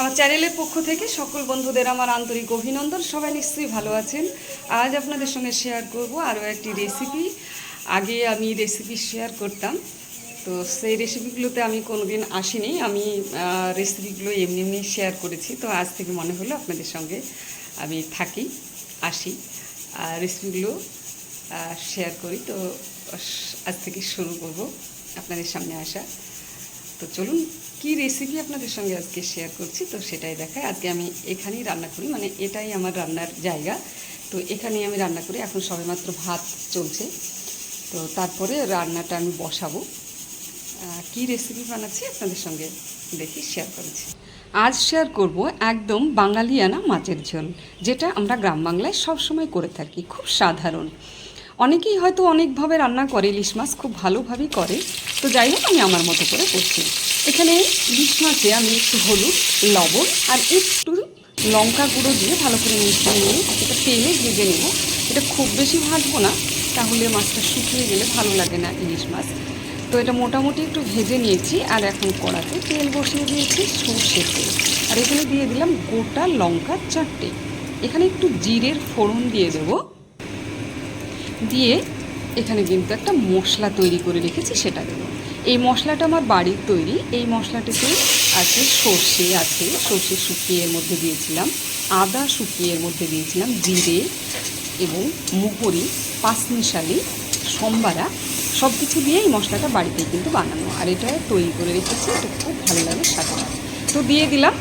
আমার চ্যানেলের পক্ষ থেকে সকল বন্ধুদের আমার আন্তরিক অভিনন্দন। সবাই নিশ্চয়ই ভালো আছেন। আজ আপনাদের সঙ্গে শেয়ার করব আরও একটি রেসিপি আগে আমি রেসিপি শেয়ার করতাম। তো সেই রেসিপিগুলোতে আমি কোনোদিন আসিনি। আমি রেসিপিগুলো এমনি এমনি শেয়ার করেছি। তো আজ থেকে মনে হলো আপনাদের সঙ্গে আমি থাকি, আসি আর রেসিপিগুলো শেয়ার করি। তো আজ থেকে শুরু করব। আপনাদের সামনে আসা। তো চলুন, কি রেসিপি আপনাদের সঙ্গে আজকে শেয়ার করছি? তো সেটাই দেখায়। আজকে আমি এখানেই রান্না করি মানে এটাই আমার রান্নার জায়গা। তো এখানেই আমি রান্না করি। এখন সবেমাত্র ভাত চলছে। তো তারপরে রান্নাটা আমি বসাবো। কি রেসিপি বানাচ্ছি আপনাদের সঙ্গে দেখি শেয়ার করেছি। আজ শেয়ার করব একদম বাঙালিয়ানা মাছের ঝোল, যেটা আমরা গ্রাম বাংলায় সবসময় করে থাকি। খুব সাধারণ। অনেকেই হয়তো অনেকভাবে রান্না করে, ইলিশ মাছ খুব ভালোভাবেই করে। তো যাই হোক, আমি আমার মতো করে করছি। এখানে ইলিশ মাছে আমি একটু হলুদ, লবণ আর একটু লঙ্কা গুঁড়ো দিয়ে ভালো করে মিশিয়ে নিয়ে এটা তেলে ভেজে নেব। এটা খুব বেশি ভাজবো না, তাহলে মাছটা শুকিয়ে গেলে ভালো লাগে না ইলিশ মাছ। তো এটা মোটামুটি একটু ভেজে নিয়েছি আর এখন কড়াতে তেল বসিয়ে দিয়েছি সর্ষে তেল। আর এখানে দিয়ে দিলাম গোটা লঙ্কা চারটে। এখানে একটু জিরের ফোড়ন দিয়ে দেবো। দিয়ে এখানে কিন্তু একটা মশলা তৈরি করে রেখেছি, সেটা দেবো। এই মশলাটা আমার বাড়ির তৈরি। এই মশলাটাতে আছে সর্ষে আছে। সর্ষে শুকিয়ে এর মধ্যে দিয়েছিলাম, আদা শুকিয়ে এর মধ্যে দিয়েছিলাম, জিরে এবং মুহুরি পাঁচমিশালি, সম্বারা সব কিছু দিয়ে এই মশলাটা বাড়িতেই কিন্তু বানানো। আর এটা তৈরি করে রেখেছি, এটা খুব ভালো লাগে সাথে তো দিয়ে দিলাম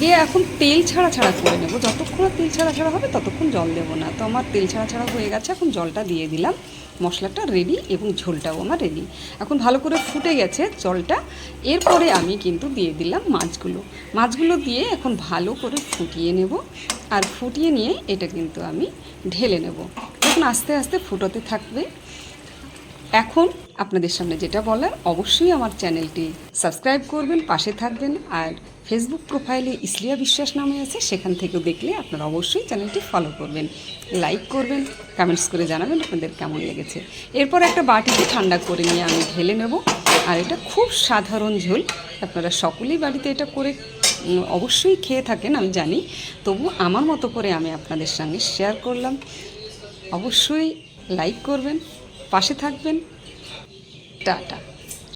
দিয়ে এখন তেল ছাড়া ছাড়া করে নেব। যতক্ষণ তেল ছাড়া ছাড়া হবে, ততক্ষণ জল দেবো না। তো আমার তেল ছাড়া ছাড়া হয়ে গেছে, এখন জলটা দিয়ে দিলাম। মশলাটা রেডি এবং ঝোলটাও আমার রেডি এখন ভালো করে ফুটে গেছে জলটা। এরপরে আমি কিন্তু দিয়ে দিলাম মাছগুলো। মাছগুলো দিয়ে এখন ভালো করে ফুটিয়ে নেব। আর ফুটিয়ে নিয়ে এটা কিন্তু আমি ঢেলে নেব। এখন আস্তে আস্তে ফুটোতে থাকবে। এখন আপনাদের সামনে যেটা বলার, অবশ্যই আমার চ্যানেলটি সাবস্ক্রাইব করবেন, পাশে থাকবেন, আর ফেসবুক প্রোফাইলে ইসলিয়া বিশ্বাস নামে আছে, সেখান থেকেও দেখলে আপনারা অবশ্যই চ্যানেলটি ফলো করবেন লাইক করবেন কমেন্টস করে জানাবেন আপনাদের কেমন লেগেছে। এরপর একটা বাটিতে ঠান্ডা করে নিয়ে আমি ঢেলে নেব, আর এটা খুব সাধারণ ঝোল, আপনারা সকলেই বাড়িতে এটা করে অবশ্যই খেয়ে থাকেন, আমি জানি, তবু আমার মতো করে আমি আপনাদের সঙ্গে শেয়ার করলাম। অবশ্যই লাইক করবেন পাশে থাকবেন। টাটা।